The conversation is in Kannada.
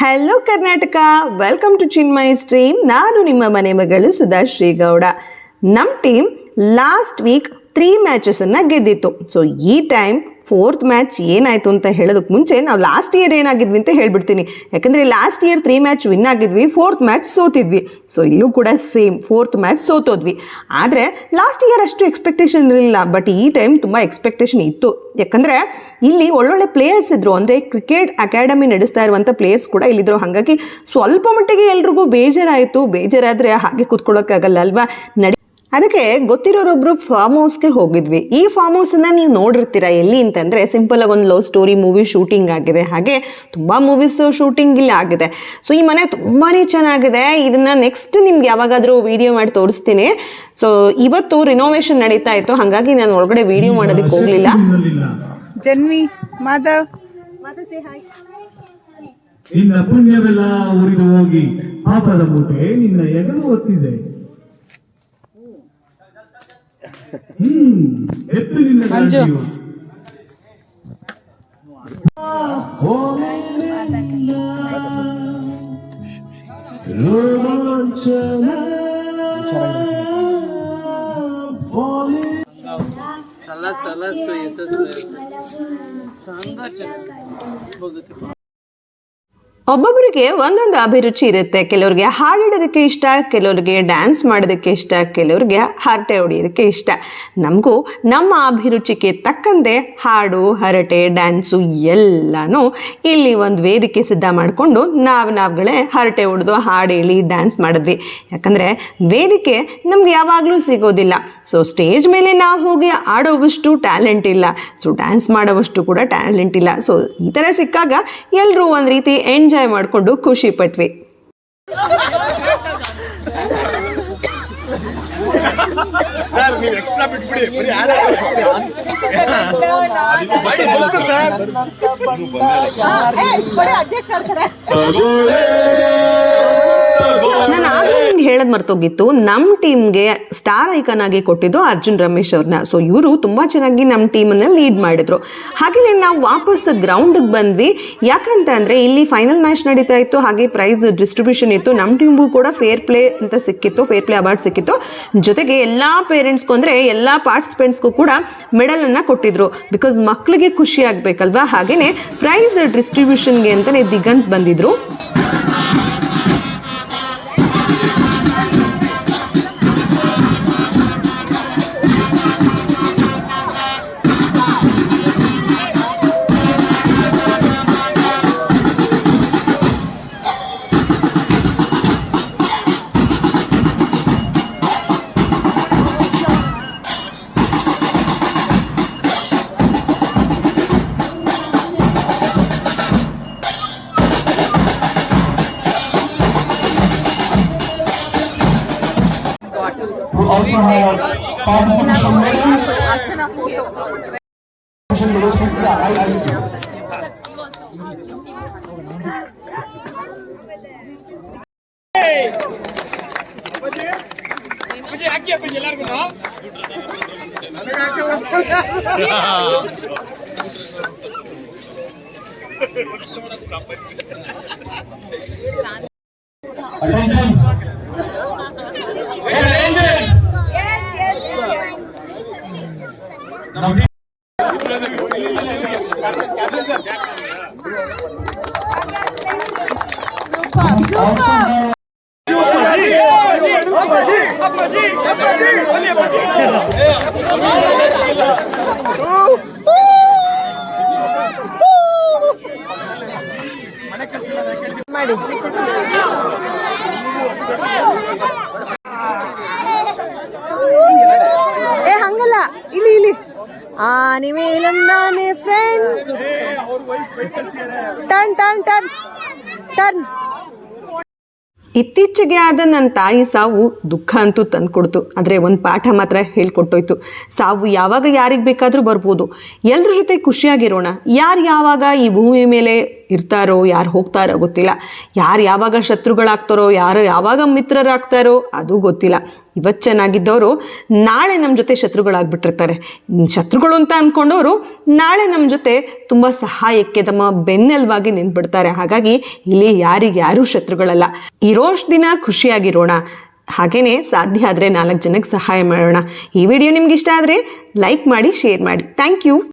Hello Karnataka welcome to Chinmai stream ನಾನು ನಿಮ್ಮ ಮನೆ ಮಗಳು ಸುಧಾಶ್ರೀ ಗೌಡ ನಮ್ಮ ಟೀಮ್ ಲಾಸ್ಟ್ ವೀಕ್ ತ್ರೀ ಮ್ಯಾಚಸನ್ನು ಗೆದ್ದಿತ್ತು. ಸೊ ಈ ಟೈಮ್ ಫೋರ್ತ್ ಮ್ಯಾಚ್ ಏನಾಯಿತು ಅಂತ ಹೇಳೋದಕ್ಕೆ ಮುಂಚೆ ನಾವು ಲಾಸ್ಟ್ ಇಯರ್ ಏನಾಗಿದ್ವಿ ಅಂತ ಹೇಳ್ಬಿಡ್ತೀನಿ. ಯಾಕಂದರೆ last year three match win ಆಗಿದ್ವಿ fourth match ಸೋತಿದ್ವಿ. ಸೊ ಇಲ್ಲೂ ಕೂಡ ಸೇಮ್ ಫೋರ್ತ್ ಮ್ಯಾಚ್ ಸೋತೋದ್ವಿ. ಆದರೆ ಲಾಸ್ಟ್ ಇಯರ್ ಅಷ್ಟು ಎಕ್ಸ್ಪೆಕ್ಟೇಷನ್ ಇರಲಿಲ್ಲ ಬಟ್ ಈ ಟೈಮ್ ತುಂಬ ಎಕ್ಸ್ಪೆಕ್ಟೇಷನ್ ಇತ್ತು. ಯಾಕಂದರೆ ಇಲ್ಲಿ ಒಳ್ಳೊಳ್ಳೆ ಪ್ಲೇಯರ್ಸ್ ಇದ್ದರು ಅಂದರೆ ಕ್ರಿಕೆಟ್ ಅಕಾಡೆಮಿ ನಡೆಸ್ತಾ ಇರುವಂಥ ಪ್ಲೇಯರ್ಸ್ ಕೂಡ ಇಲ್ಲಿದ್ರು. ಹಾಗಾಗಿ ಸ್ವಲ್ಪ ಮಟ್ಟಿಗೆ ಎಲ್ರಿಗೂ ಬೇಜಾರಾಯಿತು. ಬೇಜಾರಾದರೆ ಹಾಗೆ ಕೂತ್ಕೊಳ್ಳೋಕ್ಕಾಗಲ್ಲ ಅಲ್ವಾ? ನಡಿ ಅದಕ್ಕೆ ಗೊತ್ತಿರೋರೊಬ್ರು ಫಾರ್ಮ್ ಹೌಸ್ಗೆ ಹೋಗಿದ್ವಿ. ಈ ಫಾರ್ಮ್ ಹೌಸನ್ನು ನೀವು ನೋಡಿರ್ತೀರಾ ಎಲ್ಲಿ ಅಂತಂದರೆ ಸಿಂಪಲ್ ಆಗಿ ಒಂದು ಲವ್ ಸ್ಟೋರಿ ಮೂವಿ ಶೂಟಿಂಗ್ ಆಗಿದೆ. ಹಾಗೆ ತುಂಬ ಮೂವೀಸ್ ಶೂಟಿಂಗ್ ಇಲ್ಲಿ ಆಗಿದೆ. ಸೊ ಈ ಮನೆ ತುಂಬಾ ಚೆನ್ನಾಗಿದೆ. ಇದನ್ನು ನೆಕ್ಸ್ಟ್ ನಿಮ್ಗೆ ಯಾವಾಗಾದರೂ ವಿಡಿಯೋ ಮಾಡಿ ತೋರಿಸ್ತೀನಿ. ಸೊ ಇವತ್ತು ರಿನೋವೇಷನ್ ನಡೀತಾ ಇತ್ತು. ಹಾಗಾಗಿ ನಾನು ಒಳಗಡೆ ವಿಡಿಯೋ ಮಾಡೋದಕ್ಕೆ ಹೋಗಲಿಲ್ಲ. ಜನ್ವಿ ಮಾಧವ್. ನಿನ್ನ ಪುಣ್ಯವೆಲ್ಲ ಉರಿದು ಹೋಗಿ ಪಾಪದ ಮೂಟೆ ನಿನ್ನ ಎಗಲು ಒತ್ತಿದೆ. ಮಂಜು ಸಲಸ್ ಸಲಸ್ ಯಶಸ್ವಿ ಸಂಘ ಚೆನ್ನಾಗಿ ಹೋಗುತ್ತೆ ಒಬ್ಬೊಬ್ಬರಿಗೆ ಒಂದೊಂದು ಅಭಿರುಚಿ ಇರುತ್ತೆ. ಕೆಲವ್ರಿಗೆ ಹಾಡಿಡೋದಕ್ಕೆ ಇಷ್ಟ, ಕೆಲವರಿಗೆ ಡ್ಯಾನ್ಸ್ ಮಾಡೋದಕ್ಕೆ ಇಷ್ಟ, ಕೆಲವ್ರಿಗೆ ಹರಟೆ ಹೊಡೆಯೋದಕ್ಕೆ ಇಷ್ಟ. ನಮಗೂ ನಮ್ಮ ಅಭಿರುಚಿಗೆ ತಕ್ಕಂತೆ ಹಾಡು, ಹರಟೆ ಡ್ಯಾನ್ಸು ಎಲ್ಲನೂ ಇಲ್ಲಿ ಒಂದು ವೇದಿಕೆ ಸಿದ್ಧ ಮಾಡಿಕೊಂಡು ನಾವು ನಾವುಗಳೇ ಹರಟೆ ಹೊಡೆದು ಹಾಡು ಹೇಳಿ ಡ್ಯಾನ್ಸ್ ಮಾಡಿದ್ವಿ. ಯಾಕಂದರೆ ವೇದಿಕೆ ನಮ್ಗೆ ಯಾವಾಗಲೂ ಸಿಗೋದಿಲ್ಲ. ಸೊ ಸ್ಟೇಜ್ ಮೇಲೆ ನಾವು ಹೋಗಿ ಆಡೋವಷ್ಟು ಟ್ಯಾಲೆಂಟ್ ಇಲ್ಲ. ಸೊ ಡ್ಯಾನ್ಸ್ ಮಾಡೋವಷ್ಟು ಕೂಡ ಟ್ಯಾಲೆಂಟ್ ಇಲ್ಲ. ಸೊ ಈ ಥರ ಸಿಕ್ಕಾಗ ಎಲ್ಲರೂ ಒಂದು ರೀತಿ ಎಂಜಾಯ್ ಮಾಡಿಕೊಂಡು ಖುಷಿ ಪಟ್ವಿ. ಸರ್ ನೀವು ಎಕ್ಸ್ಟ್ರಾ ಬಿಟ್ಬಿಡಿ. ಬರೀ ಆಡ ಮಾಡಿ ಬಂತು ಸರ್ ನಾನು ಆಗಲೇ ನಿಮ್ಗೆ ಹೇಳೋದು ಮರ್ತೋಗಿತ್ತು. ನಮ್ಮ ಟೀಮ್ಗೆ ಸ್ಟಾರ್ ಐಕಾನ್ ಆಗಿ ಕೊಟ್ಟಿದ್ದು ಅರ್ಜುನ್ ರಮೇಶ್ ಅವ್ರನ್ನ ಸೊ ಇವರು ತುಂಬ ಚೆನ್ನಾಗಿ ನಮ್ಮ ಟೀಮನ್ನು ಲೀಡ್ ಮಾಡಿದ್ರು. ಹಾಗೆಯೇ ನಾವು ವಾಪಸ್ ಗ್ರೌಂಡಿಗೆ ಬಂದ್ವಿ. ಯಾಕಂತ ಅಂದರೆ ಇಲ್ಲಿ ಫೈನಲ್ ಮ್ಯಾಚ್ ನಡೀತಾ ಇತ್ತು. ಹಾಗೆ ಪ್ರೈಸ್ ಡಿಸ್ಟ್ರಿಬ್ಯೂಷನ್ ಇತ್ತು. ನಮ್ಮ ಟೀಮ್ಗೂ ಕೂಡ ಫೇರ್ ಪ್ಲೇ ಅಂತ ಸಿಕ್ಕಿತ್ತು. ಫೇರ್ ಪ್ಲೇ ಅವಾರ್ಡ್ ಸಿಕ್ಕಿತ್ತು. ಜೊತೆಗೆ ಎಲ್ಲ ಪೇರೆಂಟ್ಸ್ಗೂ ಅಂದ್ರೆ ಎಲ್ಲ ಪಾರ್ಟಿಸಿಪೆಂಟ್ಸ್ಗೂ ಕೂಡ ಮೆಡಲನ್ನು ಕೊಟ್ಟಿದ್ರು. ಬಿಕಾಸ್ ಮಕ್ಕಳಿಗೆ ಖುಷಿ ಆಗಬೇಕಲ್ವಾ? ಹಾಗೆಯೇ ಪ್ರೈಸ್ ಡಿಸ್ಟ್ರಿಬ್ಯೂಷನ್ಗೆ ಅಂತಲೇ ದಿಗಂತ್ ಬಂದಿದ್ರು. Pausa, Raiola. Pausa, me chamamos. Attention! ಮಾಡಿ ಏ ಹಂಗಲ್ಲ ಇಲ್ಲಿ ಇಲ್ಲಿ friend turn turn turn turn ಇತ್ತೀಚೆಗೆ ಆದ ನನ್ನ ತಾಯಿ ಸಾವು ದುಃಖ ಅಂತೂ ತಂದುಕೊಡ್ತು. ಆದರೆ ಒಂದು ಪಾಠ ಮಾತ್ರ ಹೇಳ್ಕೊಟ್ಟೋಯ್ತು. ಸಾವು ಯಾವಾಗ ಯಾರಿಗೆ ಬೇಕಾದರೂ ಬರ್ಬೋದು. ಎಲ್ಲರ ಜೊತೆ ಖುಷಿಯಾಗಿರೋಣ. ಯಾರು ಯಾವಾಗ ಈ ಭೂಮಿ ಮೇಲೆ ಇರ್ತಾರೋ, ಯಾರು ಹೋಗ್ತಾರೋ ಗೊತ್ತಿಲ್ಲ. ಯಾರು ಯಾವಾಗ ಶತ್ರುಗಳಾಗ್ತಾರೋ, ಯಾರು ಯಾವಾಗ ಮಿತ್ರರಾಗ್ತಾರೋ ಅದು ಗೊತ್ತಿಲ್ಲ. ಇವತ್ತು ಚೆನ್ನಾಗಿದ್ದವರು ನಾಳೆ ನಮ್ಮ ಜೊತೆ ಶತ್ರುಗಳಾಗ್ಬಿಟ್ಟಿರ್ತಾರೆ. ಶತ್ರುಗಳು ಅಂತ ಅಂದ್ಕೊಂಡವರು ನಾಳೆ ನಮ್ಮ ಜೊತೆ ತುಂಬ ಸಹಾಯಕ್ಕೆ ತಮ್ಮ ಬೆನ್ನೆಲುವಾಗಿ ನಿಂತ್ಬಿಡ್ತಾರೆ. ಹಾಗಾಗಿ ಇಲ್ಲಿ ಯಾರಿಗೆ ಯಾರೂ ಶತ್ರುಗಳಲ್ಲ. ಇರೋಷ್ಟು ದಿನ ಖುಷಿಯಾಗಿರೋಣ. ಹಾಗೆಯೇ ಸಾಧ್ಯ ಆದರೆ ನಾಲ್ಕು ಜನಕ್ಕೆ ಸಹಾಯ ಮಾಡೋಣ. ಈ ವಿಡಿಯೋ ನಿಮ್ಗೆ ಇಷ್ಟ ಆದರೆ ಲೈಕ್ ಮಾಡಿ, ಶೇರ್ ಮಾಡಿ. Thank you.